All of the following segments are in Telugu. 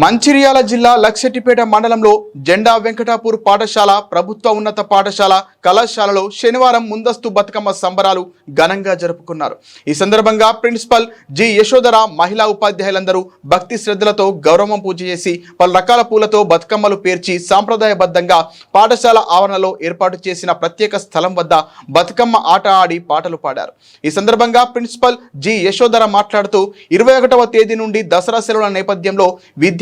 మంచిర్యాల జిల్లా లక్షటిపేట మండలంలో జెండా వెంకటాపూర్ పాఠశాల ప్రభుత్వ ఉన్నత పాఠశాల కళాశాలలో శనివారం ముందస్తు బతుకమ్మ సంబరాలు ఘనంగా జరుపుకున్నారు. ఈ సందర్భంగా ప్రిన్సిపల్ జి. యశోధర మహిళా ఉపాధ్యాయులందరూ భక్తి శ్రద్ధలతో గౌరవం పూజ చేసి పలు రకాల పూలతో బతుకమ్మలు పేర్చి సాంప్రదాయబద్ధంగా పాఠశాల ఆవరణలో ఏర్పాటు చేసిన ప్రత్యేక స్థలం వద్ద బతుకమ్మ ఆట ఆడి పాటలు పాడారు. ఈ సందర్భంగా ప్రిన్సిపల్ జి. యశోధర మాట్లాడుతూ ఇరవై ఒకటవ తేదీ నుండి దసరా సెలవుల నేపథ్యంలో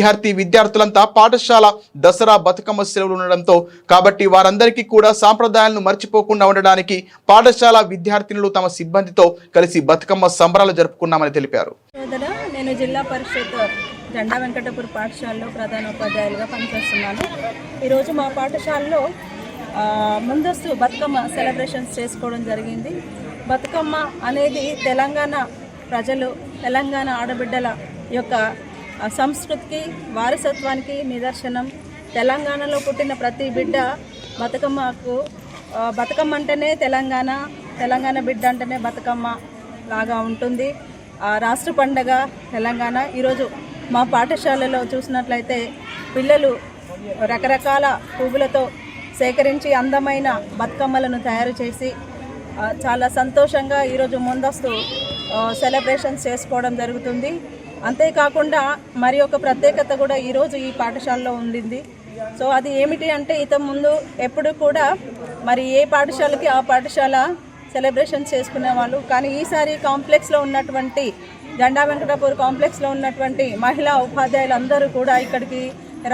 విద్యార్థి విద్యార్థులంతా పాఠశాల దసరా బతుకమ్మ సెలవులు ఉండడంతో కాబట్టి వారందరికీ కూడా సాంప్రదాయాలను మర్చిపోకుండా ఉండడానికి పాఠశాల విద్యార్థినులు తమ సిబ్బందితో కలిసి బతుకమ్మ సంబరాలు జరుపుకున్నామని తెలిపారు. నేను జిల్లా పరిషత్ జెండా వెంకటపూర్ పాఠశాలలో ప్రధాన ఉపాధ్యాయులుగా పనిచేస్తున్నాను. ఈరోజు మా పాఠశాలలో ముందస్తు బతుకమ్మ సెలబ్రేషన్స్ చేసుకోవడం జరిగింది. బతుకమ్మ అనేది తెలంగాణ ప్రజలు తెలంగాణ ఆడబిడ్డల యొక్క సంస్కృతికి వారసత్వానికి నిదర్శనం. తెలంగాణలో పుట్టిన ప్రతి బిడ్డ బతుకమ్మకు బతుకమ్మ అంటేనే తెలంగాణ తెలంగాణ బిడ్డ అంటేనే బతుకమ్మ లాగా ఉంటుంది. రాష్ట్ర పండగ తెలంగాణ. ఈరోజు మా పాఠశాలలో చూసినట్లయితే పిల్లలు రకరకాల పువ్వులతో సేకరించి అందమైన బతుకమ్మలను తయారు చేసి చాలా సంతోషంగా ఈరోజు ముందస్తు సెలబ్రేషన్స్ చేసుకోవడం జరుగుతుంది. అంతేకాకుండా మరి ఒక ప్రత్యేకత కూడా ఈరోజు ఈ పాఠశాలలో ఉండింది. సో అది ఏమిటి అంటే ఇత ముందు ఎప్పుడు కూడా మరి ఏ పాఠశాలకి ఆ పాఠశాల సెలబ్రేషన్ చేసుకునే వాళ్ళు కానీ ఈసారి కాంప్లెక్స్లో ఉన్నటువంటి జెండా వెంకటాపూర్ కాంప్లెక్స్లో ఉన్నటువంటి మహిళా ఉపాధ్యాయులు అందరూ కూడా ఇక్కడికి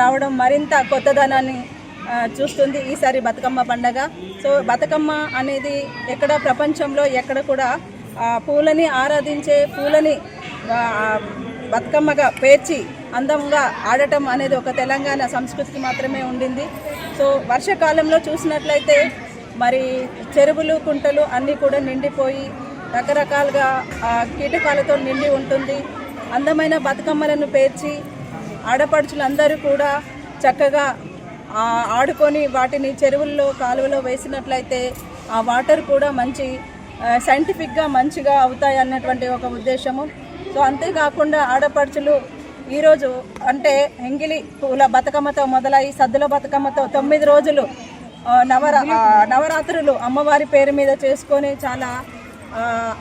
రావడం మరింత కొత్తదనాన్ని చూస్తుంది ఈసారి బతుకమ్మ పండగ. సో బతుకమ్మ అనేది ఎక్కడ ప్రపంచంలో ఎక్కడ కూడా పూలని ఆరాధించే పూలని బతుకమ్మగా పేర్చి అందంగా ఆడటం అనేది ఒక తెలంగాణ సంస్కృతికి మాత్రమే ఉండింది. సో వర్షాకాలంలో చూసినట్లయితే మరి చెరువులు కుంటలు అన్నీ కూడా నిండిపోయి రకరకాలుగా కీటకాలతో నిండి ఉంటుంది. అందమైన బతుకమ్మలను పేర్చి ఆడపడుచులందరూ కూడా చక్కగా ఆడుకొని వాటిని చెరువుల్లో కాలువలో వేసినట్లయితే ఆ వాటర్ కూడా మంచి సైంటిఫిక్గా మంచిగా అవుతాయి అన్నటువంటి ఒక ఉద్దేశము. సో అంతేకాకుండా ఆడపడుచులు ఈరోజు అంటే ఎంగిలి పూల బతుకమ్మతో మొదలై సద్దుల బతుకమ్మతో తొమ్మిది రోజులు ఆ, నవరా నవరాత్రులు అమ్మవారి పేరు మీద చేసుకొని చాలా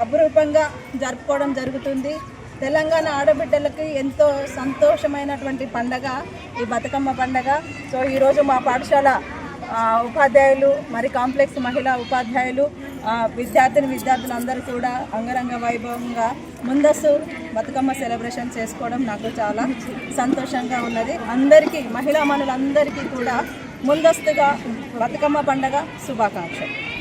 అపురూపంగా జరుపుకోవడం జరుగుతుంది. తెలంగాణ ఆడబిడ్డలకి ఎంతో సంతోషమైనటువంటి పండగ ఈ బతుకమ్మ పండగ. సో ఈరోజు మా పాఠశాల ఉపాధ్యాయులు మరి కాంప్లెక్స్ మహిళా ఉపాధ్యాయులు విద్యార్థిని విద్యార్థులందరూ కూడా అంగరంగ వైభవంగా ముందస్తు బతుకమ్మ సెలబ్రేషన్ చేసుకోవడం నాకు చాలా సంతోషంగా ఉన్నది. అందరికీ మహిళా మనులందరికీ కూడా ముందస్తుగా బతుకమ్మ పండగ శుభాకాంక్షలు.